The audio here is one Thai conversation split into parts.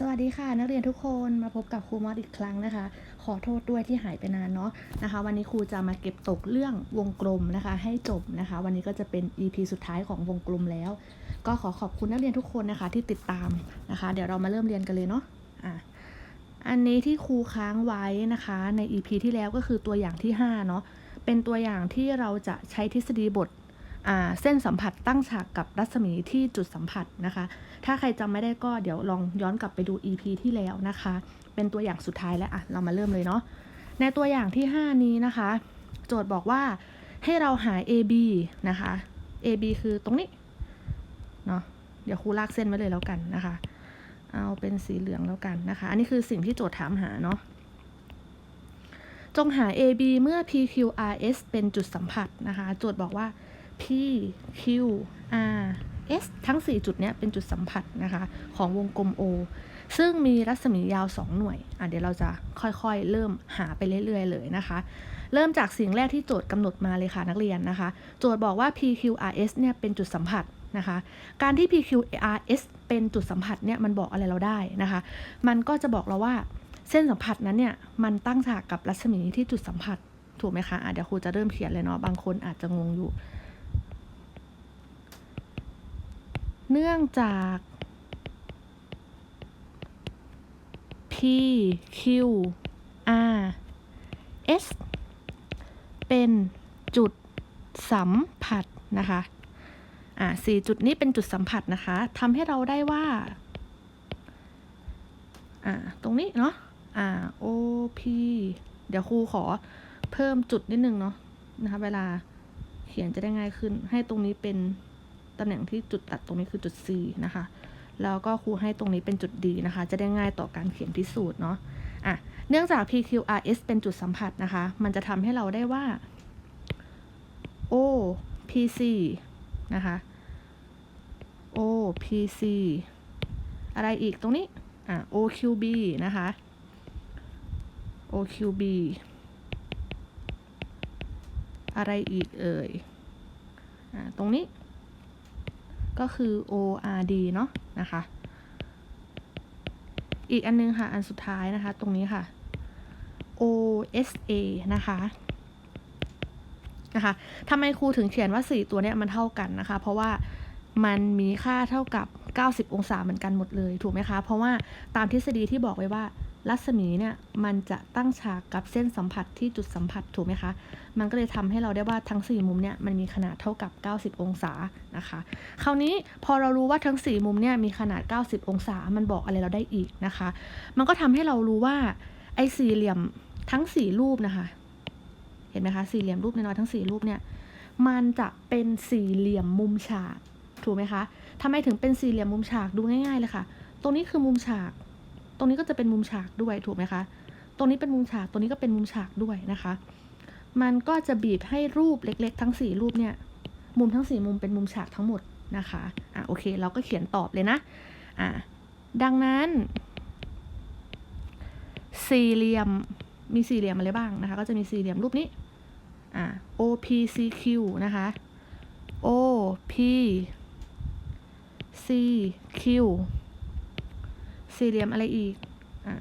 สวัสดีค่ะนักเรียนทุกคนมาพบกับครูมอสอีกครั้งนะคะ ขอโทษด้วยที่หายไปนานเนาะนะคะ วันนี้ครูจะมาเก็บตกเรื่องวงกลมนะคะ ให้จบนะคะ วันนี้ก็จะเป็น EP สุดท้ายของวงกลมแล้ว ก็ขอขอบคุณนักเรียนทุกคนนะคะที่ติดตามนะคะ เดี๋ยวเรามาเริ่มเรียนกันเลยเนาะอะอันนี้ที่ครูค้างไว้นะคะใน EP ที่แล้วก็คือตัวอย่างที่5เนาะเป็นตัวอย่างที่เราจะใช้ทฤษฎีบท เส้นสัมผัสตั้งฉากกับรัศมีที่จุดสัมผัสนะคะ ถ้าใครจำไม่ได้ก็เดี๋ยวลองย้อนกลับไปดู EP ที่แล้วนะคะ เป็นตัวอย่างสุดท้ายแล้วอะเรามาเริ่มเลยเนาะ ในตัวอย่างที่ 5 นี้นะคะ โจทย์บอกว่าให้เราหา AB นะคะ AB คือตรงนี้เนาะ เดี๋ยวครูลากเส้นไว้เลยแล้วกันนะคะ เอาเป็นสีเหลืองแล้วกันนะคะ อันนี้คือสิ่งที่โจทย์ถามหาเนาะจงหา AB เมื่อ PQRS เป็นจุดสัมผัสนะคะ โจทย์บอกว่า PQR S ทั้ง 4 จุดเนี้ยเป็นจุดสัมผัสนะคะ ของวงกลม O ซึ่งมีรัศมียาว 2 หน่วย อะเดี๋ยวเราจะค่อยๆ เริ่มหาไปเรื่อยๆ เลยนะคะ เริ่มจากสิ่งแรกที่โจทย์กำหนดมาเลยค่ะนักเรียนนะคะ โจทย์บอกว่า PQRS เนี่ยเป็นจุดสัมผัสนะคะ การที่ PQRS เป็นจุดสัมผัสเนี่ยมันบอกอะไรเราได้นะคะ มันก็จะบอกเราว่าเส้นสัมผัสนั้นเนี่ยมันตั้งฉากกับรัศมีที่จุดสัมผัสถูกไหมคะอะเดี๋ยวครูจะเริ่มเขียนเลยเนาะ บางคนอาจจะงงอยู่ เนื่องจาก P Q R S เป็นจุดสัมผัสนะคะอ่าสี่จุดนี้เป็นจุดสัมผัสนะคะทำให้เราได้ว่าอ่าตรงนี้เนาะอ่า O P เดี๋ยวครูขอเพิ่มจุดนิดนึงเนาะนะคะ เวลาเขียนจะได้ง่ายขึ้น ให้ตรงนี้เป็น ตำแหน่งที่จุดตัดตรงนี้คือจุด C นะคะ แล้วก็ครูให้ตรงนี้เป็นจุด D นะคะ จะได้ง่ายต่อการเขียนพิสูจน์เนาะอะเนื่องจาก PQRS เป็นจุดสัมผัสนะคะ มันจะทำให้เราได้ว่า O PC นะคะ O PC อะไรอีกตรงนี้ อะ OQB นะคะ OQB อะไรอีกเอ่ย อะตรงนี้ ก็คือ ORD เนาะนะคะ อีกอันนึงค่ะ อันสุดท้ายนะคะ ตรงนี้ค่ะ OSA นะคะนะคะทำไมครูถึงเขียนว่า 4 ตัวเนี้ยมันเท่ากันนะคะ เพราะว่ามันมีค่าเท่ากับ 90 องศาเหมือนกันหมดเลย ถูกไหมคะ เพราะว่าตามทฤษฎีที่บอกไว้ว่า รัศมีเนี่ยมันจะตั้งฉากกับเส้นสัมผัสที่จุดสัมผัสถูกไหมคะ มันก็เลยทำให้เราได้ว่าทั้ง 4 มุมเนี่ยมันมีขนาดเท่ากับ 90 องศานะคะ คราวนี้พอเรารู้ว่าทั้ง 4 มุมเนี่ยมีขนาด 90 องศา มันบอกอะไรเราได้อีกนะคะ มันก็ทำให้เรารู้ว่าไอ้สี่เหลี่ยมทั้ง 4 รูปนะคะ เห็นไหมคะสี่เหลี่ยมรูปน้อยๆทั้ง 4 รูปเนี่ยมันจะเป็นสี่เหลี่ยมมุมฉากถูกไหมคะทำไมถึงเป็นสี่เหลี่ยมมุมฉากดูง่ายๆเลยค่ะ ตรงนี้คือมุมฉาก ตรงนี้ก็จะเป็นมุมฉากด้วยถูกไหมคะ ตรงนี้เป็นมุมฉากตรงนี้ก็เป็นมุมฉากด้วยนะคะ มันก็จะบีบให้รูปเล็กๆ ทั้ง 4 รูปเนี่ย มุมทั้ง 4 มุมเป็นมุมฉากทั้งหมดนะคะ อะโอเค เราก็เขียนตอบเลยนะ อะดังนั้น สี่เหลี่ยมมีสี่เหลี่ยมอะไรบ้างนะคะ ก็จะมีสี่เหลี่ยมรูปนี้ อ่า OPCQ นะคะ OP CQ สี่เหลี่ยมอะไรอีกอ่า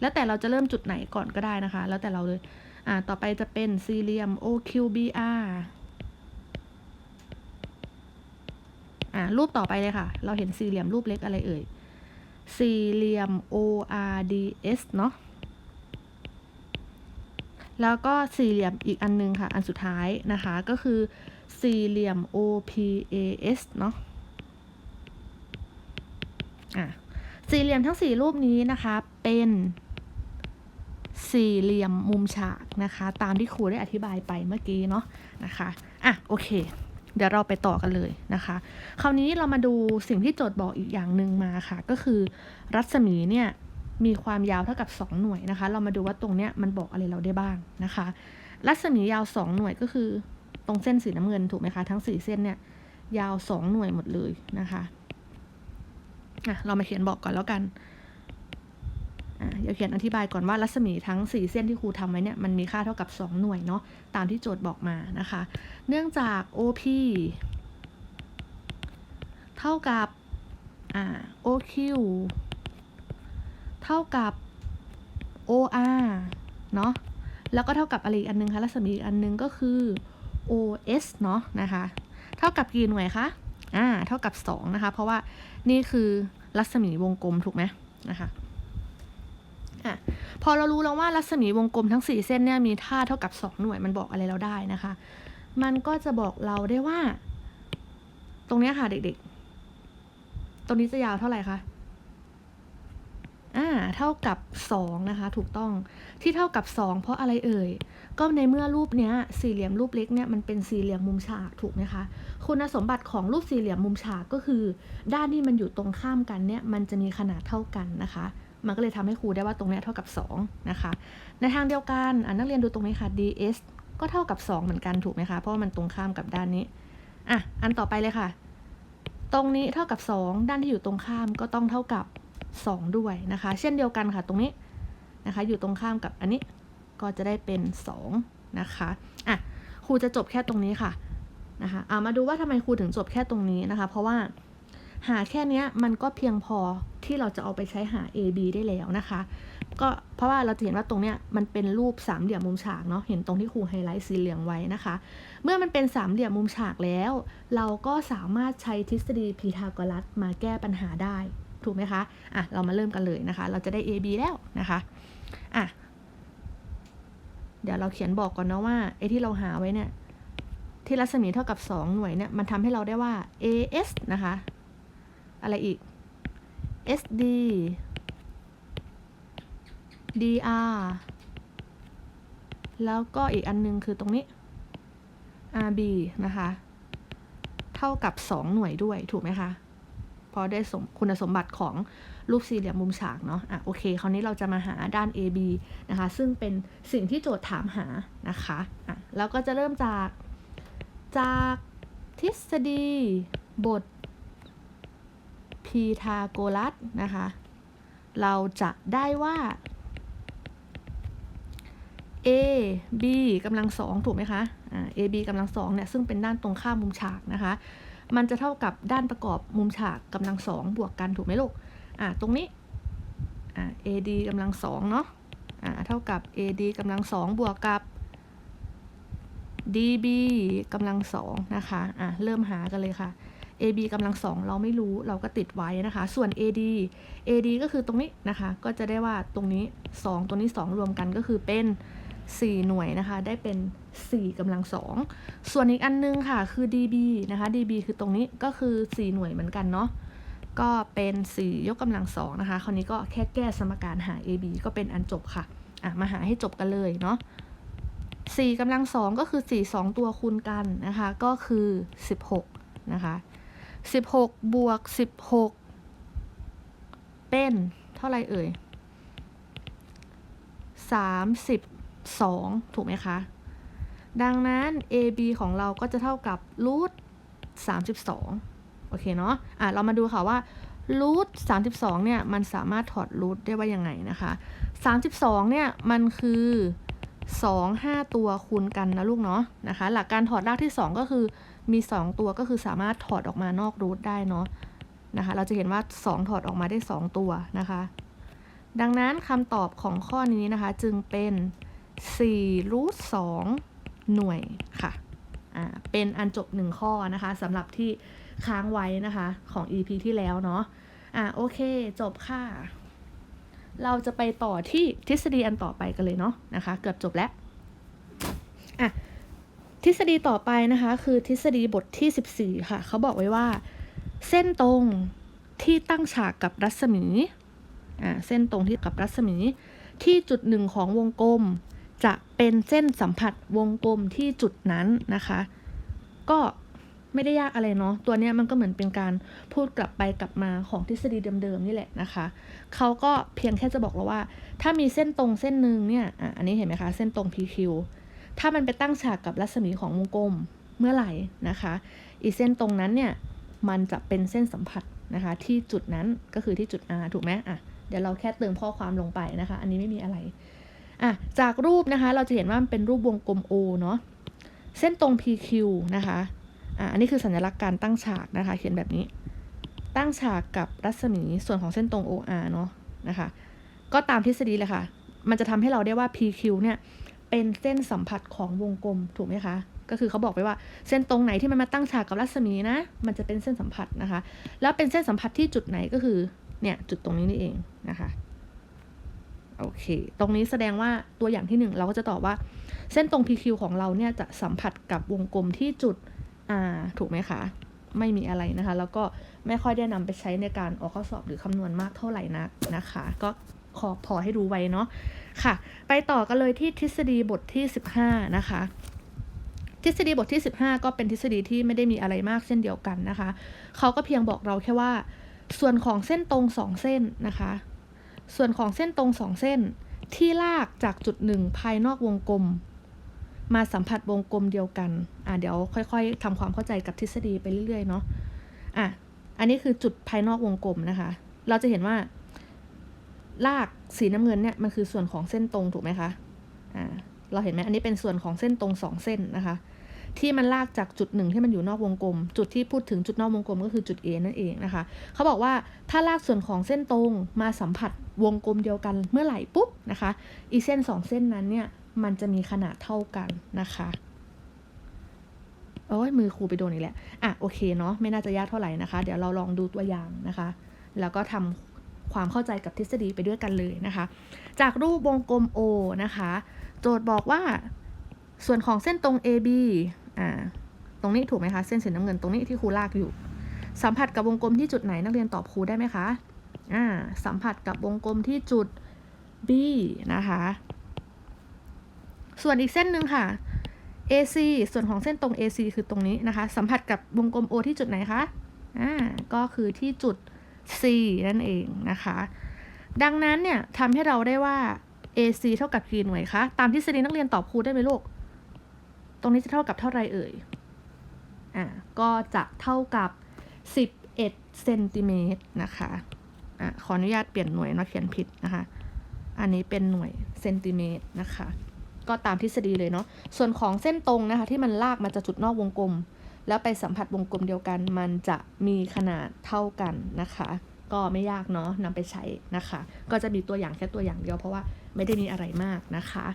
แล้วแต่เราจะเริ่มจุดไหนก่อนก็ได้นะคะ แล้วแต่เราเลย อ่า ต่อไปจะเป็นสี่เหลี่ยม OQBR อ่า รูปต่อไปเลยค่ะ เราเห็นสี่เหลี่ยมรูปเล็กอะไรเอ่ย สี่เหลี่ยม ORDS เนาะ แล้วก็สี่เหลี่ยมอีกอันนึงค่ะ อันสุดท้ายนะคะ ก็คือสี่เหลี่ยม OPAS เนาะ อะ สี่เหลี่ยมทั้งสี่รูปนี้นะคะเป็นสี่เหลี่ยมมุมฉากนะคะ ตามที่ครูได้อธิบายไปเมื่อกี้เนาะนะคะอะโอเค เดี๋ยวเราไปต่อกันเลยนะคะ คราวนี้เรามาดูสิ่งที่โจทย์บอกอีกอย่างหนึ่งมาค่ะ ก็คือรัศมีเนี่ยมีความยาวเท่ากับ 2 หน่วยนะคะ เรามาดูว่าตรงเนี้ยมันบอกอะไรเราได้บ้างนะคะ รัศมียาว 2 หน่วยก็คือตรงเส้นสีน้ำเงินถูกไหมคะทั้ง 4 เส้นเนี่ยยาว 2 หน่วยหมดเลยนะคะ อะเรามาเขียนบอกก่อนแล้วกันอะเดี๋ยวเขียนอธิบายก่อนว่ารัศมีทั้ง 4 เส้นที่ครูทำไว้เนี่ยมันมีค่าเท่ากับ 2 หน่วยเนาะตามที่โจทย์บอกมานะคะ เนื่องจาก OP เท่ากับอ่า OQ ท่ากับ OR เนาะแล้วก็เท่ากับอะไรอีกอันนึงคะรัศมีอีกอันนึงก็คือ OS เนาะนะคะ เท่ากับกี่หน่วยคะ อ่าเท่ากับ 2 นะคะ เพราะว่านี่คือรัศมีวงกลมถูกไหมนะคะอะพอเรารู้แล้วว่ารัศมีวงกลมทั้ง 4 เส้นเนี่ยมีท่าเท่ากับ 2 หน่วยมันบอกอะไรเราได้นะคะ มันก็จะบอกเราได้ว่า ตรงเนี้ยค่ะเด็กๆ ตรงนี้จะยาวเท่าไหร่คะ อ่าเท่ากับ 2 นะคะ ถูกต้องที่เท่ากับ 2 เพราะอะไรเอ่ย ก็ในเมื่อรูปเนี้ยสี่เหลี่ยมรูปเล็กเนี่ยมันเป็นสี่เหลี่ยมมุมฉากถูกไหมคะ คุณสมบัติของรูปสี่เหลี่ยมมุมฉากก็คือ ด้านที่มันอยู่ตรงข้ามกันเนี่ยมันจะมีขนาดเท่ากันนะคะ มันก็เลยทำให้ครูได้ว่าตรงเนี้ยเท่ากับ 2 นะคะ ในทางเดียวกันอะนักเรียนดูตรงนี้ค่ะ ds ก็เท่ากับ 2 เหมือนกันถูกไหมคะ เพราะว่ามันตรงข้ามกับด้านนี้อะอันต่อไปเลยค่ะ ตรงนี้เท่ากับ 2 ด้านที่อยู่ตรงข้ามก็ต้องเท่ากับ 2 ด้วยนะคะ เช่นเดียวกันค่ะตรงนี้นะคะ อยู่ตรงข้ามกับอันนี้ก็จะได้เป็น 2 นะคะอะครูจะจบแค่ตรงนี้ค่ะนะคะเอามาดูว่าทำไมครูถึงจบแค่ตรงนี้นะคะ เพราะว่าหาแค่นี้มันก็เพียงพอที่เราจะเอาไปใช้หา a b ได้แล้วนะคะ ก็เพราะว่าเราจะเห็นว่าตรงเนี้ยมันเป็นรูปสามเหลี่ยมมุมฉากเนาะเห็นตรงที่ครูไฮไลท์สีเหลืองไว้นะคะ เมื่อมันเป็นสามเหลี่ยมมุมฉากแล้ว เราก็สามารถใช้ทฤษฎีพีทาโกรัสมาแก้ปัญหาได้ ถูกไหมคะอะเรามาเริ่มกันเลยนะคะ เราจะได้ a b แล้วนะคะอะเดี๋ยวเราเขียนบอกก่อนนะว่าไอ้ที่เราหาไว้เนี่ยที่รัศมีเท่ากับ 2 หน่วยเนี่ยมันทำให้เราได้ว่า as นะคะ อะไรอีก sd dr แล้วก็อีกอันนึงคือตรงนี้ rb นะคะ เท่ากับ 2 หน่วยด้วยถูกไหมคะ พอได้สมคุณสมบัติของรูปสี่เหลี่ยมมุมฉากเนาะอะโอเค คราวนี้เราจะมาหาด้าน AB นะคะ ซึ่งเป็นสิ่งที่โจทย์ถามหานะคะอะแล้วก็จะเริ่มจากจากทฤษฎีบทพีทาโกรัสนะคะ เราจะได้ว่า a b กำลังสองถูกไหมคะ อ่า a b กำลังสองเนี่ย ซึ่งเป็นด้านตรงข้ามมุมฉากนะคะ มันจะเท่ากับด้านประกอบมุมฉากกำลังสองบวกกันถูกไหมลูก อ่าตรงนี้ อ่า ad กำลังสองเนาะ อ่า เท่ากับ ad กำลังสองบวกกับ db กำลังสองนะคะ อะเริ่มหากันเลยค่ะ ab กำลังสองเราไม่รู้เราก็ติดไว้นะคะ ส่วน ad ad ก็คือตรงนี้นะคะ ก็จะได้ว่าตรงนี้ 2ตรงนี้ 2 รวมกันก็คือเป็น 4 หน่วยนะคะ ได้เป็น 4กำลังสองส่วนอีกอันนึงค่ะคือ db นะคะ db คือตรงนี้ก็คือ 4 หน่วยเหมือนกันเนาะก็เป็น 4 ยกกำลังสองนะคะ คราวนี้ก็แค่แก้สมการหา ab ก็เป็นอันจบค่ะอะ มาหาให้จบกันเลยเนาะสี่กำลังสองก็คือสี่สองตัวคูณกันนะคะ ก็คือสิบหกนะคะสิบหกบวกสิบหกเป็นเท่าไรเอ่ยสามสิบสองถูกไหมคะ ดังนั้น AB ของเราก็จะเท่ากับรูทสามสิบสองโอเคเนาะอะเรามาดูค่ะว่ารูทสามสิบสองเนี่ย มันสามารถถอดรูทได้ว่ายังไงนะคะสามสิบสองเนี่ย มันคือ 2 5 ตัวคูณกันนะลูกเนาะนะคะ หลักการถอดรากที่ 2 ก็คือมี 2 ตัวก็คือสามารถถอดออกมานอกรูทได้เนาะนะคะ เราจะเห็นว่า 2 ถอดออกมาได้ 2 ตัวนะคะ ดังนั้นคำตอบของข้อนี้นะคะจึงเป็น 4รูท2หน่วยค่ะอ่าเป็นอันจบ 1 ข้อนะคะสำหรับที่ค้างไว้นะคะของ EP ที่แล้วเนาะอ่าโอเคจบค่ะ เราจะไปต่อที่ทฤษฎีอันต่อไปกันเลยเนาะนะคะ เกือบจบแล้วอะทฤษฎีต่อไปนะคะคือทฤษฎีบทที่ 14 ค่ะ เขาบอกไว้ว่า เส้นตรงที่ตั้งฉากกับรัศมีอ่าเส้นตรงที่กับรัศมี ที่จุดหนึ่งของวงกลม จะเป็นเส้นสัมผัสวงกลมที่จุดนั้นนะคะ ก็ไม่ได้ยากอะไรเนาะ ตัวเนี้ยมันก็เหมือนเป็นการพูดกลับไปกลับมาของทฤษฎีเดิมๆนี่แหละนะคะ เขาก็เพียงแค่จะบอกเราว่า ถ้ามีเส้นตรงเส้นหนึ่งเนี่ย อะ อันนี้เห็นไหมคะ เส้นตรง PQ ถ้ามันไปตั้งฉากกับรัศมีของวงกลมเมื่อไหร่นะคะ อีเส้นตรงนั้นเนี่ย มันจะเป็นเส้นสัมผัสนะคะ ที่จุดนั้นก็คือที่จุด R ถูกไหมอะ เดี๋ยวเราแค่เติมข้อความลงไปนะคะ อันนี้ไม่มีอะไร อะจากรูปนะคะ เราจะเห็นว่ามันเป็นรูปวงกลม O เนาะเส้นตรง PQ นะคะอะอันนี้คือสัญลักษณ์การตั้งฉากนะคะ เขียนแบบนี้ ตั้งฉากกับรัศมีส่วนของเส้นตรง OR เนาะนะคะ ก็ตามทฤษฎีเลยค่ะ มันจะทำให้เราได้ว่า PQ เนี่ยเป็นเส้นสัมผัสของวงกลมถูกไหมคะก็คือเขาบอกไปว่าเส้นตรงไหนที่มันมาตั้งฉากกับรัศมีนะ มันจะเป็นเส้นสัมผัสนะคะ แล้วเป็นเส้นสัมผัสที่จุดไหนก็คือเนี่ยจุดตรงนี้นี่เองนะคะ โอเค ตรงนี้แสดงว่าตัวอย่างที่หนึ่งเราก็จะตอบว่า เส้นตรง PQ ของเราเนี่ยจะสัมผัสกับวงกลมที่จุด R ถูกไหมคะ ไม่มีอะไรนะคะ แล้วก็ไม่ค่อยได้นำไปใช้ในการออกข้อสอบหรือคำนวณมากเท่าไหร่นักนะคะ ก็ขอพอให้รู้ไว้เนาะค่ะ ไปต่อกันเลยที่ทฤษฎีบทที่ 15 นะคะ ทฤษฎีบทที่ 15 ก็เป็นทฤษฎีที่ไม่ได้มีอะไรมากเช่นเดียวกันนะคะ เขาก็เพียงบอกเราแค่ว่า ส่วนของเส้นตรงสองเส้นนะคะ ส่วนของเส้นตรงสองเส้น ที่ลากจากจุดหนึ่งภายนอกวงกลม มาสัมผัสวงกลมเดียวกันอะเดี๋ยวค่อยๆทำความเข้าใจกับทฤษฎีไปเรื่อยๆเนาะอะอันนี้คือจุดภายนอกวงกลมนะคะ เราจะเห็นว่า ลากสีน้ำเงินเนี่ยมันคือส่วนของเส้นตรงถูกไหมคะอ่าเราเห็นไหมอันนี้เป็นส่วนของเส้นตรงสองเส้นนะคะ ที่มันลากจากจุดหนึ่งที่มันอยู่นอกวงกลม จุดที่พูดถึงจุดนอกวงกลมก็คือจุด A นั่นเองนะคะเขาบอกว่าถ้าลากส่วนของเส้นตรงมาสัมผัสวงกลมเดียวกันเมื่อไหร่ปุ๊บนะคะอีเส้นสองเส้นนั้นเนี่ยมันจะมีขนาดเท่ากันนะคะโอ้ยมือครูไปโดนอีกแล้วอะโอเคเนาะไม่น่าจะยากเท่าไหร่นะคะ เดี๋ยวเราลองดูตัวอย่างนะคะ แล้วก็ทำความเข้าใจกับทฤษฎีไปด้วยกันเลยนะคะ จากรูปวงกลม O นะคะ โจทย์บอกว่าส่วนของเส้นตรง AB อ่า ตรงนี้ถูกไหมคะ เส้นสีน้ำเงินตรงนี้ที่ครูลากอยู่ สัมผัสกับวงกลมที่จุดไหนนักเรียนตอบครูได้ไหมคะ อ่า สัมผัสกับวงกลมที่จุด B นะคะ ส่วนอีกเส้นหนึ่งค่ะ AC ส่วนของเส้นตรง AC คือตรงนี้นะคะ สัมผัสกับวงกลม O ที่จุดไหนคะ อ่า ก็คือที่จุด C นั่นเองนะคะ ดังนั้นเนี่ยทำให้เราได้ว่า AC เท่ากับกี่หน่วยคะ ตามทฤษฎีนักเรียนตอบครูได้ไหมลูก ตรงนี้จะเท่ากับเท่าไรเอ่ย อ่า ก็จะเท่ากับ 11เซนติเมตรนะคะ อ่าขออนุญาตเปลี่ยนหน่วยเนาะเขียนผิดนะคะ อันนี้เป็นหน่วยเซนติเมตรนะคะ ก็ตามทฤษฎีเลยเนาะ ส่วนของเส้นตรงนะคะที่มันลากมาจากจุดนอกวงกลม แล้วไปสัมผัสวงกลมเดียวกัน มันจะมีขนาดเท่ากันนะคะ ก็ไม่ยากเนาะนำไปใช้นะคะ ก็จะมีตัวอย่างแค่ตัวอย่างเดียวเพราะว่าไม่ได้มีอะไรมากนะคะ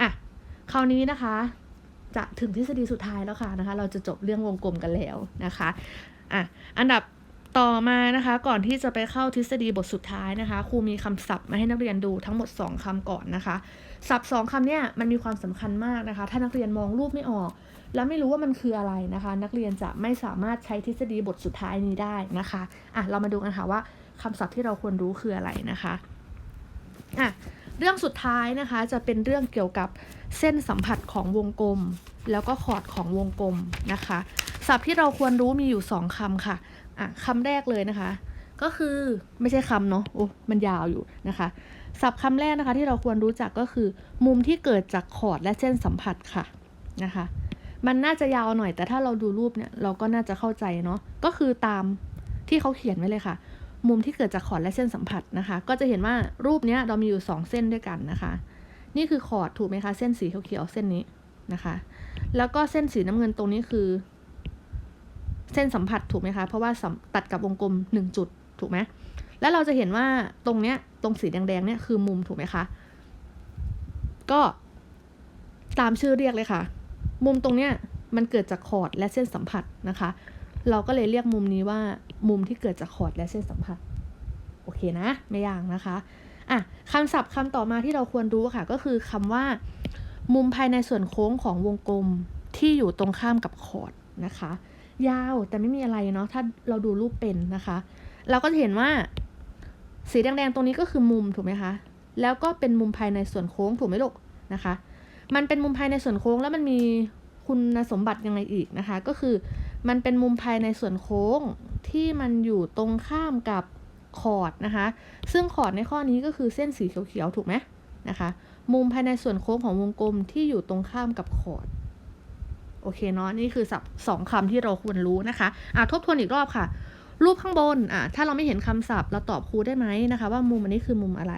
อะ คราวนี้นะคะ จะถึงทฤษฎีสุดท้ายแล้วค่ะนะคะ เราจะจบเรื่องวงกลมกันแล้วนะคะอะอันดับต่อมานะคะก่อนที่จะไปเข้าทฤษฎีบทสุดท้ายนะคะครูมีคำศัพท์มาให้นักเรียนดูทั้งหมด 2คำก่อนนะคะศัพท์สองคำเนี่ยมันมีความสำคัญมากนะคะ ถ้านักเรียนมองรูปไม่ออก แล้วไม่รู้ว่ามันคืออะไรนะคะ นักเรียนจะไม่สามารถใช้ทฤษฎีบทสุดท้ายนี้ได้นะคะอะเรามาดูกันค่ะว่าคำศัพท์ที่เราควรรู้คืออะไรนะคะอะ เรื่องสุดท้ายนะคะจะเป็นเรื่องเกี่ยวกับเส้นสัมผัสของวงกลม แล้วก็ขอดของวงกลมนะคะ ศัพท์ที่เราควรรู้มีอยู่สองคำค่ะอะคำแรกเลยนะคะ ก็คือไม่ใช่คำเนาะโอ้มันยาวอยู่นะคะ ศัพท์คำแรกนะคะที่เราควรรู้จักก็คือ มุมที่เกิดจากขอดและเส้นสัมผัสค่ะนะคะ มันน่าจะยาวหน่อยแต่ถ้าเราดูรูปเนี่ยเราก็น่าจะเข้าใจเนาะก็คือตามที่เขาเขียนไว้เลยค่ะ มุมที่เกิดจากขอดและเส้นสัมผัสนะคะ ก็จะเห็นว่ารูปนี้เรามีอยู่สองเส้นด้วยกันนะคะ นี่คือขอดถูกไหมคะ เส้นสีเขียวๆเส้นนี้นะคะ แล้วก็เส้นสีน้ำเงินตรงนี้คือ เส้นสัมผัสถูกไหมคะ เพราะว่าตัดกับวงกลมหนึ่งจุดถูกไหมแล้วเราจะเห็นว่าตรงเนี้ยตรงสีแดงๆเนี่ยคือมุมถูกไหมคะ ก็ตามชื่อเรียกเลยค่ะ มุมตรงเนี้ยมันเกิดจากขอดและเส้นสัมผัสนะคะ เราก็เลยเรียกมุมนี้ว่า มุมที่เกิดจากขอดและเส้นสัมผัส โอเคนะ ไม่ยากนะคะอะคำศัพท์คำต่อมาที่เราควรรู้ค่ะ ก็คือคำว่า มุมภายในส่วนโค้งของวงกลมที่อยู่ตรงข้ามกับขอดนะคะ ยาวแต่ไม่มีอะไรเนาะถ้าเราดูรูปเป็นนะคะ เราก็จะเห็นว่า สีแดงๆตรงนี้ก็คือมุมถูกไหมคะ แล้วก็เป็นมุมภายในส่วนโค้งถูกไหมลูกนะคะ มันเป็นมุมภายในส่วนโค้งแล้วมันมีคุณสมบัติยังไงอีกนะคะ ก็คือ มันเป็นมุมภายในส่วนโค้งที่มันอยู่ตรงข้ามกับขอดนะคะ ซึ่งขอดในข้อนี้ก็คือเส้นสีเขียวๆถูกไหมนะคะ มุมภายในส่วนโค้งของวงกลมที่อยู่ตรงข้ามกับขอดโอเคเนาะนี่คือศัพท์สองคำที่เราควรรู้นะคะอะทบทวนอีกรอบค่ะ รูปข้างบนอะถ้าเราไม่เห็นคำศัพท์เราตอบครูได้ไหมนะคะ ว่ามุมอันนี้คือมุมอะไร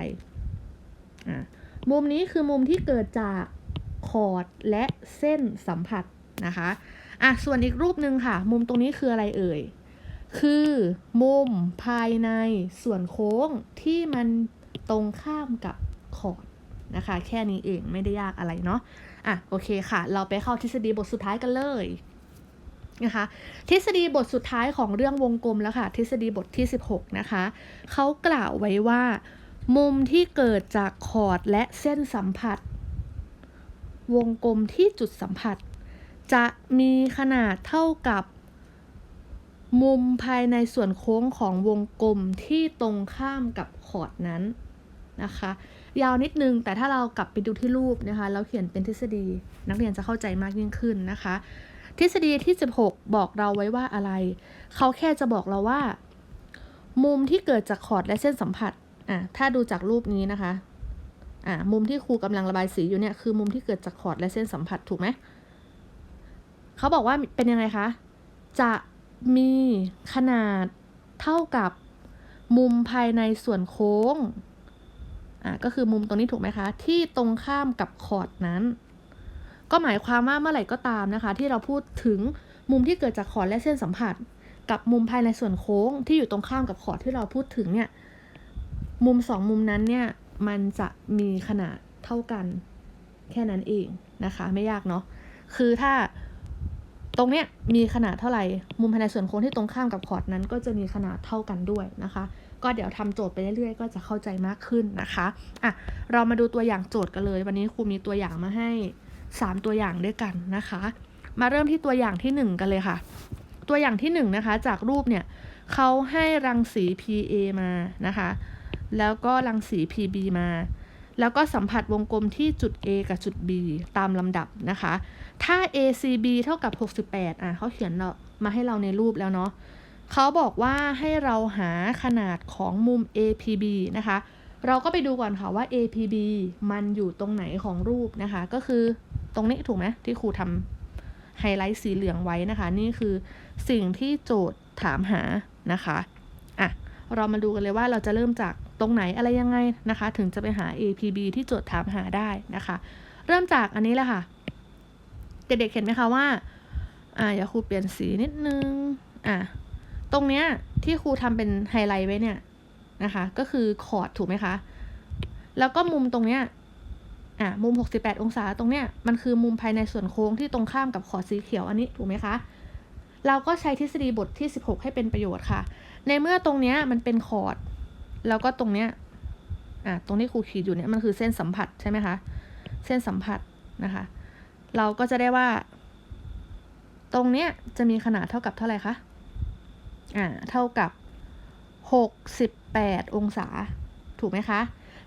อะมุมนี้คือมุมที่เกิดจากขอดและเส้นสัมผัสนะคะ อะส่วนอีกรูปหนึ่งค่ะ มุมตรงนี้คืออะไรเอ่ย คือมุมภายในส่วนโค้งที่มันตรงข้ามกับคอร์ดนะคะ แค่นี้เองไม่ได้ยากอะไรเนาะอะโอเคค่ะ เราไปเข้าทฤษฎีบทสุดท้ายกันเลยนะคะทฤษฎีบทสุดท้ายของเรื่องวงกลมแล้วค่ะ ทฤษฎีบทที่ 16 นะคะเขากล่าวไว้ว่า มุมที่เกิดจากคอร์ดและเส้นสัมผัส วงกลมที่จุดสัมผัส จะมีขนาดเท่ากับ มุมภายในส่วนโค้งของวงกลมที่ตรงข้ามกับคอดนั้นนะคะ ยาวนิดนึงแต่ถ้าเรากลับไปดูที่รูปนะคะแล้วเขียนเป็นทฤษฎี นักเรียนจะเข้าใจมากยิ่งขึ้นนะคะ ทฤษฎีที่ 16 บอกเราไว้ว่าอะไร เขาแค่จะบอกเราว่า มุมที่เกิดจากคอดและเส้นสัมผัสอะถ้าดูจากรูปนี้นะคะอะมุมที่ครูกำลังระบายสีอยู่เนี่ยคือมุมที่เกิดจากคอดและเส้นสัมผัสถูกไหม เขาบอกว่าเป็นยังไงคะ จะมีขนาดเท่ากับมุมภายในส่วนโค้ง อะก็คือมุมตรงนี้ถูกไหมคะ ที่ตรงข้ามกับคอร์ดนั้น ก็หมายความว่าเมื่อไหร่ก็ตามนะคะ ที่เราพูดถึงมุมที่เกิดจากคอร์ดและเส้นสัมผัส กับมุมภายในส่วนโค้ง ที่อยู่ตรงข้ามกับคอร์ดที่เราพูดถึงเนี่ย มุมสองมุมนั้นเนี่ยมันจะมีขนาดเท่ากัน แค่นั้นเองนะคะ ไม่ยากเนาะคือถ้า ตรงเนี้ยมีขนาดเท่าไหร่ มุมภายในส่วนโค้งที่ตรงข้ามกับคอร์ดนั้น ก็จะมีขนาดเท่ากันด้วยนะคะ ก็เดี๋ยวทำโจทย์ไปเรื่อยๆ ก็จะเข้าใจมากขึ้นนะคะอะเรามาดูตัวอย่างโจทย์กันเลย วันนี้ครูมีตัวอย่างมาให้ 3 ตัวอย่างด้วยกันนะคะ มาเริ่มที่ตัวอย่างที่ 1 กันเลยค่ะ ตัวอย่างที่1นะคะ จากรูปเนี่ยเขาให้รังสี PA มานะคะ แล้วก็รังสี PB มา แล้วก็สัมผัสวงกลมที่จุด A กับจุด B ตามลำดับนะคะ ถ้า ACB เท่ากับ 68 อะเขาเขียนมาให้เราในรูปแล้วเนาะเขาบอกว่าให้เราหาขนาดของมุม APB นะคะ เราก็ไปดูก่อนค่ะว่า APB มันอยู่ตรงไหนของรูปนะคะ ก็คือตรงนี้ถูกไหมที่ครูทำไฮไลท์สีเหลืองไว้นะคะ นี่คือสิ่งที่โจทย์ถามหานะคะอะเรามาดูกันเลยว่าเราจะเริ่มจากตรงไหนอะไรยังไงนะคะ ถึงจะไปหา APB ที่โจทย์ถามหาได้นะคะ เริ่มจากอันนี้แหละค่ะ เด็กๆเห็นไหมคะว่า อ่าอย่าครูเปลี่ยนสีนิดนึง อะตรงเนี้ยที่ครูทำเป็นไฮไลท์ไว้เนี่ยนะคะ ก็คือคอร์ดถูกไหมคะ แล้วก็มุมตรงเนี้ยอะมุม 68 องศาตรงเนี้ยมันคือมุมภายในส่วนโค้งที่ตรงข้ามกับคอร์ดสีเขียวอันนี้ถูกไหมคะ เราก็ใช้ทฤษฎีบทที่ 16 ให้เป็นประโยชน์ค่ะ ในเมื่อตรงเนี้ยมันเป็นคอร์ดแล้วก็ตรงเนี้ยอะตรงที่ครูขีดอยู่เนี่ยมันคือเส้นสัมผัสใช่ไหมคะ เส้นสัมผัสนะคะ เราก็จะได้ว่า ตรงเนี้ยจะมีขนาดเท่ากับเท่าไหร่คะ อ่า เท่ากับ 68 องศา ถูกไหมคะ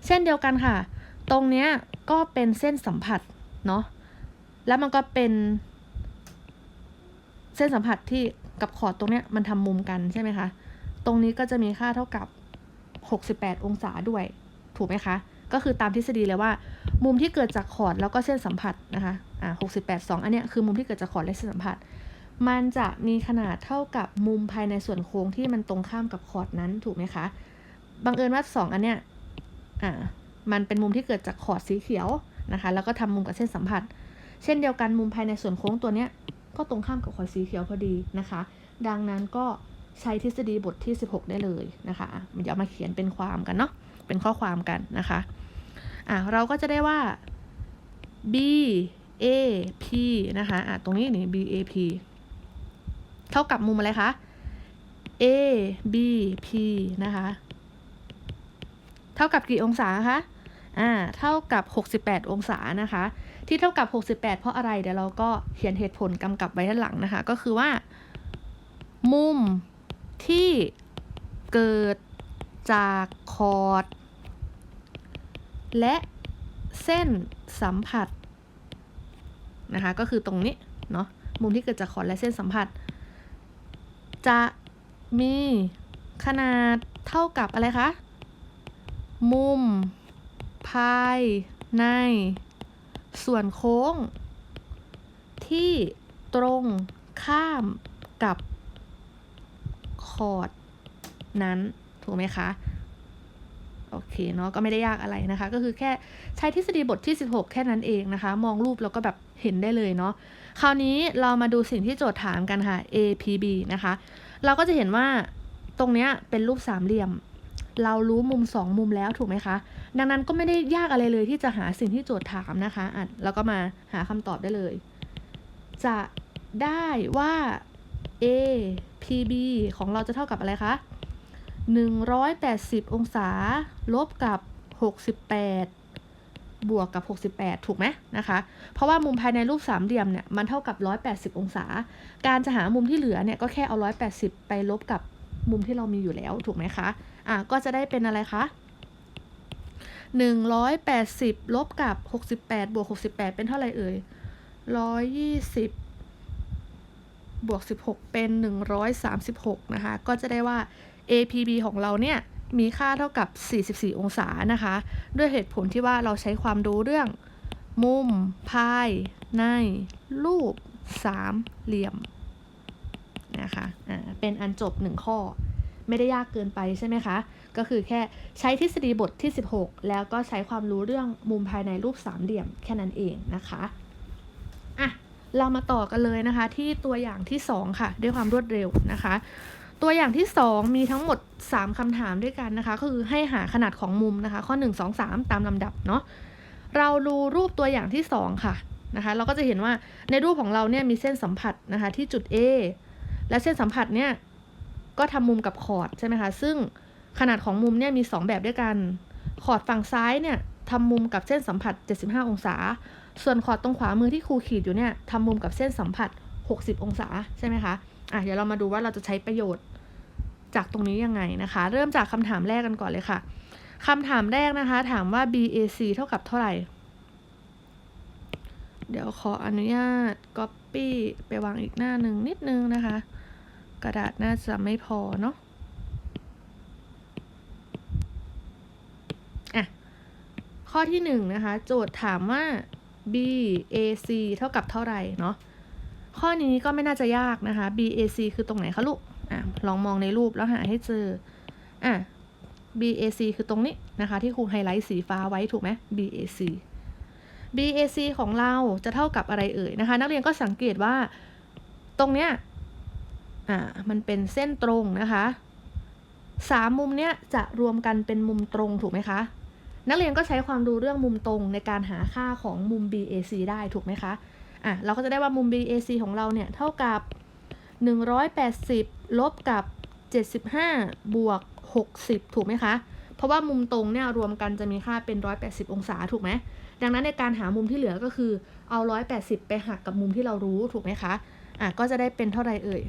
เช่นเดียวกันค่ะ ตรงเนี้ยก็เป็นเส้นสัมผัส เนาะ แล้วมันก็เป็น เส้นสัมผัสที่กับคอดตรงเนี้ยมันทำมุมกันใช่ไหมคะ ตรงนี้ก็จะมีค่าเท่ากับ 68 องศาด้วย ถูกไหมคะ ก็คือตามทฤษฎีเลยว่า มุมที่เกิดจากคอร์ดแล้วก็เส้นสัมผัสนะคะอ่า68 2อันเนี้ยคือมุมที่เกิดจากคอร์ดและเส้นสัมผัส มันจะมีขนาดเท่ากับมุมภายในส่วนโค้งที่มันตรงข้ามกับคอร์ดนั้นถูกไหมคะบังเอิญว่า2อันเนี้ยอ่ามันเป็นมุมที่เกิดจากคอร์ดสีเขียวนะคะ แล้วก็ทำมุมกับเส้นสัมผัส เช่นเดียวกันมุมภายในส่วนโค้งตัวเนี้ยก็ตรงข้ามกับคอร์ดสีเขียวพอดีนะคะ ดังนั้นก็ใช้ทฤษฎีบทที่ 16 ได้เลยนะคะเดี๋ยวมาเขียนเป็นความกันเนาะ เป็นข้อความกันนะคะอะเราก็จะได้ว่า b a p นะคะอะตรงนี้นี่ b a p เท่ากับมุมอะไรคะ a b p นะคะ เท่ากับกี่องศาคะอ่าเท่ากับ 68 องศานะคะ ที่เท่ากับ 68 เพราะอะไรเดี๋ยวเราก็เขียนเหตุผลกำกับไว้ด้านหลังนะคะ ก็คือว่า มุมที่เกิดจากคอร์ด และเส้นสัมผัสนะคะก็คือตรงนี้เนาะมุมที่เกิดจากคอร์ดและเส้นสัมผัส จะมีขนาดเท่ากับอะไรคะ มุมภายใน ส่วนโค้ง ที่ตรงข้ามกับคอร์ดนั้น ถูกไหมคะ โอเคเนาะก็ไม่ได้ยากอะไรนะคะ ก็คือแค่ใช้ทฤษฎีบทที่ 16 แค่นั้นเองนะคะ มองรูปแล้วก็แบบเห็นได้เลยเนาะคราวนี้เรามาดูสิ่งที่โจทย์ถามกันค่ะ APB นะคะ เราก็จะเห็นว่าตรงเนี้ยเป็นรูปสามเหลี่ยม เรารู้มุมสองมุมแล้วถูกไหมคะ ดังนั้นก็ไม่ได้ยากอะไรเลยที่จะหาสิ่งที่โจทย์ถามนะคะอะเราก็มาหาคำตอบได้เลย จะได้ว่า a pb ของเราจะเท่ากับอะไรคะ 180 องศา ลบกับ 68 บวกกับ 68 ถูกไหมนะคะ เพราะว่ามุมภายในรูปสามเหลี่ยมเนี่ยมันเท่ากับ 180 องศา การจะหามุมที่เหลือเนี่ยก็แค่เอา 180 ไปลบกับมุมที่เรามีอยู่แล้วถูกไหมคะอะก็จะได้เป็นอะไรคะ180 ลบกับ 68 บวก 68 เป็นเท่าไหร่เอ่ย 120 บวก 16 เป็น 136 นะคะ ก็จะได้ว่า APB ของเราเนี่ยมีค่าเท่ากับ 44 องศานะคะ ด้วยเหตุผลที่ว่าเราใช้ความรู้เรื่อง มุม พาย ใน รูป สามเหลี่ยมนะคะอ่าเป็นอันจบ1ข้อ ไม่ได้ยากเกินไปใช่ไหมคะ ก็คือแค่ใช้ทฤษฎีบทที่ 16 แล้วก็ใช้ความรู้เรื่องมุมภายในรูปสามเหลี่ยมแค่นั้นเองนะคะอะเรามาต่อกันเลยนะคะที่ตัวอย่างที่ 2 ค่ะ ด้วยความรวดเร็วนะคะ ตัวอย่างที่ 2 มีทั้งหมด 3คำถามด้วยกันนะคะ คือให้หาขนาดของมุมนะคะ ข้อ 1 2 3 ตามลำดับเนาะเราดูรูปตัวอย่างที่ 2 ค่ะนะคะ เราก็จะเห็นว่าในรูปของเราเนี่ยมีเส้นสัมผัสนะคะที่จุด A และเส้นสัมผัสเนี่ยก็ทำมุมกับคอร์ดใช่ไหมคะซึ่งขนาดของมุมเนี่ยมี 2 แบบด้วยกันคอร์ดฝั่งซ้ายเนี่ยทำมุมกับเส้นสัมผัส 75 องศา ส่วนคอร์ดตรงขวามือที่ครูขีดอยู่เนี่ยทำมุมกับเส้นสัมผัส 60 องศาใช่ไหมคะอะเดี๋ยวเรามาดูว่าเราจะใช้ประโยชน์ จากตรงนี้ยังไงนะคะ เริ่มจากคำถามแรกกันก่อนเลยค่ะคำถามแรกนะคะ ถามว่า BAC เท่ากับเท่าไหร่ เดี๋ยวขออนุญาต Copy ไปวางอีกหน้าหนึ่งนิดนึงนะคะ กระดาษน่าจะไม่พอเนาะอะ ข้อที่หนึ่งนะคะ โจทย์ถามว่า BAC เท่ากับเท่าไหร่เนาะข้อนี้ก็ไม่น่าจะยากนะคะ BAC คือตรงไหนคะลูก อะลองมองในรูปแล้วหาให้เจออะ BAC คือตรงนี้นะคะ ที่ครูไฮไลท์สีฟ้าไว้ถูกไหม BAC BAC ของเราจะเท่ากับอะไรเอ่ยนะคะ นักเรียนก็สังเกตว่าตรงเนี้ยอ่ามันเป็นเส้นตรงนะคะสามมุมเนี้ยจะรวมกันเป็นมุมตรงถูกไหมคะ นักเรียนก็ใช้ความรู้เรื่องมุมตรงในการหาค่าของมุม BAC ได้ถูกไหมคะอะเราก็จะได้ว่ามุม BAC ของเราเนี่ยเท่ากับ 180 ลบกับ 75 บวก 60 ถูกไหมคะ เพราะว่ามุมตรงเนี่ยรวมกันจะมีค่าเป็น 180 องศาถูกไหม ดังนั้นในการหามุมที่เหลือก็คือเอา 180 ไปหักกับมุมที่เรารู้ถูกไหมคะ อะก็จะได้เป็นเท่าไรเอ่ย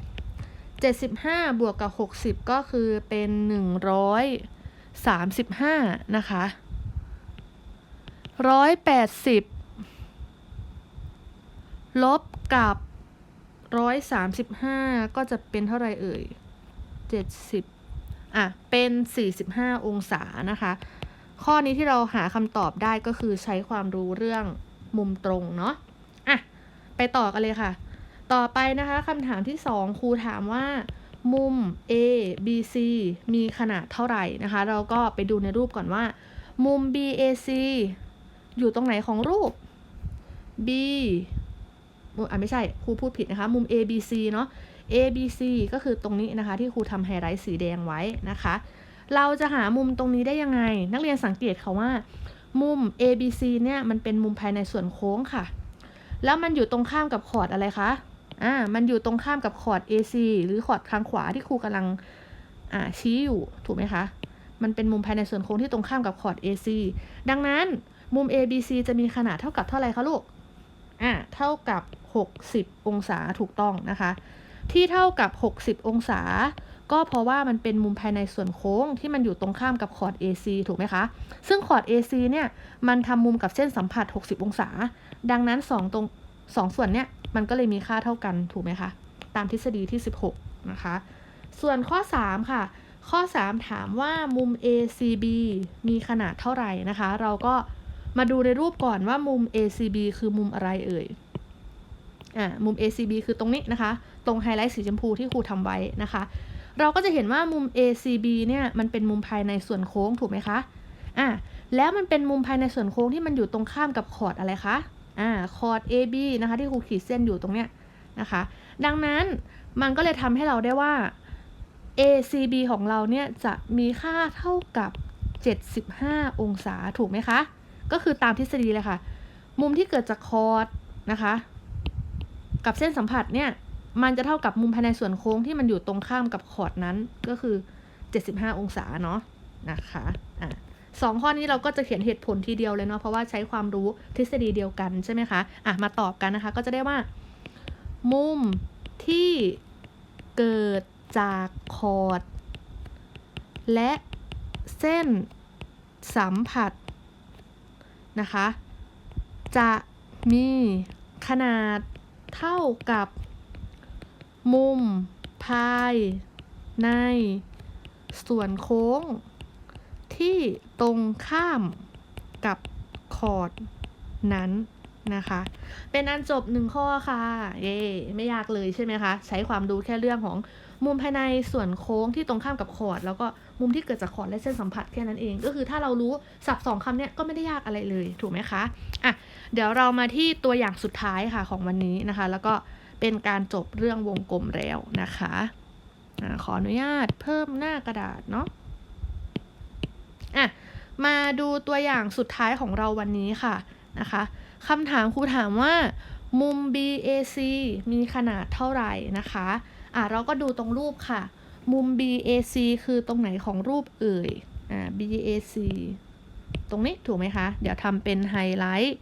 75 บวกกับ 60 ก็คือเป็น 135 นะคะ 180 ลบกับ 135ก็จะเป็นเท่าไรเอ่ย70อะ เป็น45องศานะคะ ข้อนี้ที่เราหาคำตอบได้ก็คือใช้ความรู้เรื่องมุมตรงเนาะอะ ไปต่อกันเลยค่ะ ต่อไปนะคะคำถามที่2ครูถามว่า มุม A B C มีขนาดเท่าไหร่นะคะ เราก็ไปดูในรูปก่อนว่า มุม BAC อยู่ตรงไหนของรูป B อะไม่ใช่ครูพูดผิดนะคะ มุม ABC เนาะ ABC ก็คือตรงนี้นะคะ ที่ครูทำไฮไลท์สีแดงไว้นะคะ เราจะหามุมตรงนี้ได้ยังไง นักเรียนสังเกตค่ะว่า มุม ABC เนี่ยมันเป็นมุมภายในส่วนโค้งค่ะ แล้วมันอยู่ตรงข้ามกับคอร์ดอะไรคะอ่ามันอยู่ตรงข้ามกับคอร์ด AC หรือคอร์ดทางขวาที่ครูกำลังอ่าชี้อยู่ถูกไหมคะมันเป็นมุมภายในส่วนโค้งที่ตรงข้ามกับคอร์ด AC ดังนั้นมุม ABC จะมีขนาดเท่ากับเท่าไหร่คะลูก อ่า เท่ากับ 60 องศาถูกต้องนะคะ ที่เท่ากับ 60 องศา ก็เพราะว่ามันเป็นมุมภายในส่วนโค้งที่มันอยู่ตรงข้ามกับคอด AC ถูกไหมคะ ซึ่งคอด AC เนี่ยมันทำมุมกับเส้นสัมผัส 60 องศา ดังนั้น 2 ตรง 2 ส่วนเนี่ยมันก็เลยมีค่าเท่ากันถูกไหมคะ ตามทฤษฎีที่ 16 นะคะ ส่วนข้อ 3 ค่ะ ข้อ 3 ถามว่ามุม ACB มีขนาดเท่าไหร่นะคะ เราก็มาดูในรูปก่อนว่ามุม ACB คือมุมอะไรเอ่ย อ่ามุม ACB คือตรงนี้นะคะ ตรงไฮไลท์สีชมพูที่ครูทำไว้นะคะ เราก็จะเห็นว่ามุม ACB เนี่ยมันเป็นมุมภายในส่วนโค้งถูกไหมคะอ่าแล้วมันเป็นมุมภายในส่วนโค้งที่มันอยู่ตรงข้ามกับคอร์ดอะไรคะอ่าคอร์ด AB นะคะที่ครูขีดเส้นอยู่ตรงเนี้ยนะคะ ดังนั้นมันก็เลยทำให้เราได้ว่า ACB ของเราเนี่ยจะมีค่าเท่ากับ 75 องศาถูกไหมคะ ก็คือตามทฤษฎีเลยค่ะ มุมที่เกิดจากคอร์ดนะคะ กับเส้นสัมผัสเนี่ย มันจะเท่ากับมุมภายในส่วนโค้งที่มันอยู่ตรงข้ามกับคอร์ดนั้นก็คือ 75 องศาเนาะนะคะอะสองข้อนี้เราก็จะเขียนเหตุผลทีเดียวเลยเนาะเพราะว่าใช้ความรู้ทฤษฎีเดียวกันใช่ไหมคะอะมาตอบกันนะคะก็จะได้ว่า มุมที่เกิดจากคอร์ดและเส้นสัมผัสนะคะ จะมีขนาด เท่ากับ มุม พาย ใน ส่วนโค้ง ที่ตรงข้ามกับคอร์ดนั้น นะคะ เป็นอันจบหนึ่งข้อค่ะ เย่ไม่ยากเลยใช่ไหมคะ ใช้ความรู้แค่เรื่องของมุมภายในส่วนโค้งที่ตรงข้ามกับคอร์ดแล้วก็มุมที่เกิดจากคอร์ดและเส้นสัมผัสแค่นั้นเอง ก็คือถ้าเรารู้สับสองคำเนี้ยก็ไม่ได้ยากอะไรเลยถูกไหมคะอะเดี๋ยวเรามาที่ตัวอย่างสุดท้ายค่ะของวันนี้นะคะ แล้วก็เป็นการจบเรื่องวงกลมแล้วนะคะอะขออนุญาตเพิ่มหน้ากระดาษเนาะอะมาดูตัวอย่างสุดท้ายของเราวันนี้ค่ะนะคะ คำถามครูถามว่ามุม BAC มีขนาดเท่าไหร่นะคะอะเราก็ดูตรงรูปค่ะ มุม BAC คือตรงไหนของรูปเอ่ยอ่า BAC ตรงนี้ถูกไหมคะ เดี๋ยวทำเป็นไฮไลท์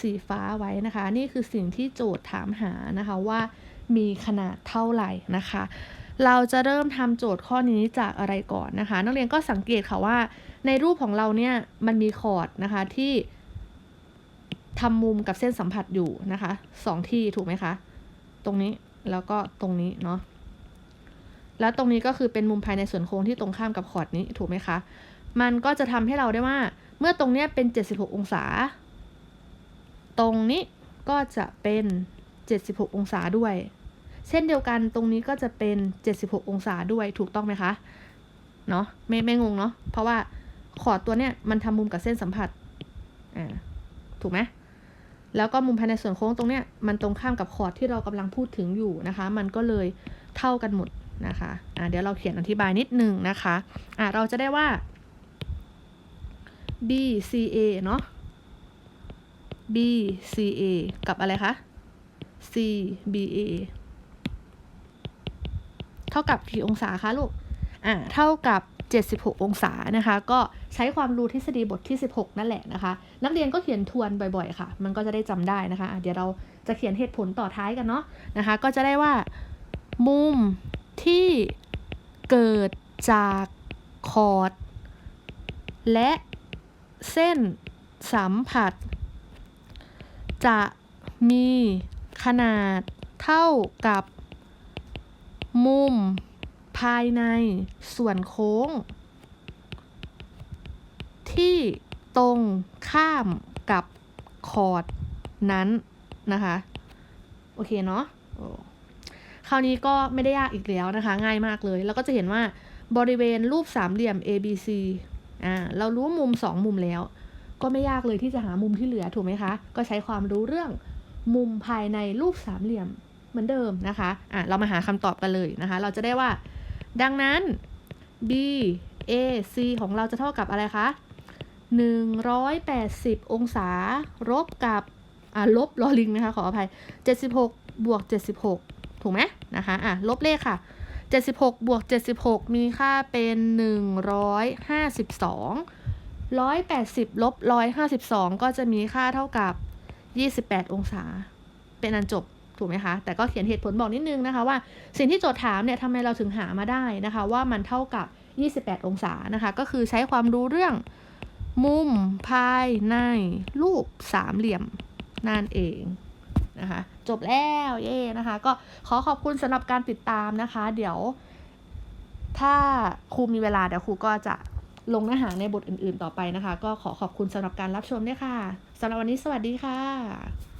สีฟ้าไว้นะคะ นี่คือสิ่งที่โจทย์ถามหานะคะว่ามีขนาดเท่าไหร่นะคะ เราจะเริ่มทำโจทย์ข้อนี้จากอะไรก่อนนะคะ นักเรียนก็สังเกตค่ะว่า ในรูปของเราเนี่ยมันมีคอร์ดนะคะที่ ทำมุมกับเส้นสัมผัสอยู่นะคะสองที่ถูกไหมคะ ตรงนี้แล้วก็ตรงนี้เนาะแล้วตรงนี้ก็คือเป็นมุมภายในส่วนโค้งที่ตรงข้ามกับคอดนี้ถูกไหมคะ มันก็จะทำให้เราได้ว่า เมื่อตรงเนี้ยเป็น 76 องศา ตรงนี้ก็จะเป็น 76 องศาด้วย เช่นเดียวกันตรงนี้ก็จะเป็น 76 องศาด้วยถูกต้องไหมคะเนาะไม่ไม่งงเนาะเพราะว่าคอดตัวเนี้ยมันทำมุมกับเส้นสัมผัสอ่าถูกไหม แล้วก็มุมภายในส่วนโค้งตรงเนี้ยมันตรงข้ามกับคอร์ดที่เรากำลังพูดถึงอยู่นะคะ มันก็เลยเท่ากันหมดนะคะอ่าเดี๋ยวเราเขียนอธิบายนิดนึงนะคะอ่าเราจะได้ว่า BCA เนาะ BCA กับอะไรคะ CBA เท่ากับกี่องศาคะลูก อ่า เท่ากับ 76 องศานะคะ ก็ใช้ความรู้ทฤษฎีบทที่ 16 นั่นแหละนะคะ นักเรียนก็เขียนทวนบ่อยๆ ค่ะ มันก็จะได้จำได้นะคะะเดี๋ยวเราจะเขียนเหตุผลต่อท้ายกันเนาะนะคะ ก็จะได้ว่า มุมที่เกิดจากคอร์ดและเส้นสัมผัส จะมีขนาดเท่ากับมุม ภายในส่วนโค้ง ที่ตรงข้ามกับคอร์ดนั้นนะคะ โอเคเนาะคราวนี้ก็ไม่ได้ยากอีกแล้วนะคะ ง่ายมากเลย แล้วก็จะเห็นว่าบริเวณรูปสามเหลี่ยม ABC อ่าเรารู้มุมสองมุมแล้ว ก็ไม่ยากเลยที่จะหามุมที่เหลือถูกไหมคะ ก็ใช้ความรู้เรื่องมุมภายในรูปสามเหลี่ยมเหมือนเดิมนะคะ อะ เรามาหาคำตอบกันเลยนะคะ เราจะได้ว่า ดังนั้น B A C ของเราจะเท่ากับอะไรคะ 180 องศารบกับอ่าลบลอลิงนะคะ ขออภัย 76 บวก 76 ถูกไหมนะคะอะลบเลขค่ะ 76 บวก 76 มีค่าเป็น 152 180 ลบ 152 ก็จะมีค่าเท่ากับ 28 องศา เป็นอันจบ ถูกไหมคะ แต่ก็เขียนเหตุผลบอกนิดนึงนะคะว่า สิ่งที่โจทย์ถามเนี่ยทำไมเราถึงหามาได้นะคะ ว่ามันเท่ากับ 28 องศานะคะ ก็คือใช้ความรู้เรื่องมุมภายในรูปสามเหลี่ยมนั่นเองนะคะ จบแล้วเย่นะคะ ก็ขอขอบคุณสำหรับการติดตามนะคะ เดี๋ยว ถ้าครูมีเวลาเดี๋ยวครูก็จะลงเนื้อหาในบทอื่นๆต่อไปนะคะ ก็ขอขอบคุณสำหรับการรับชมด้วยค่ะสำหรับวันนี้สวัสดีค่ะ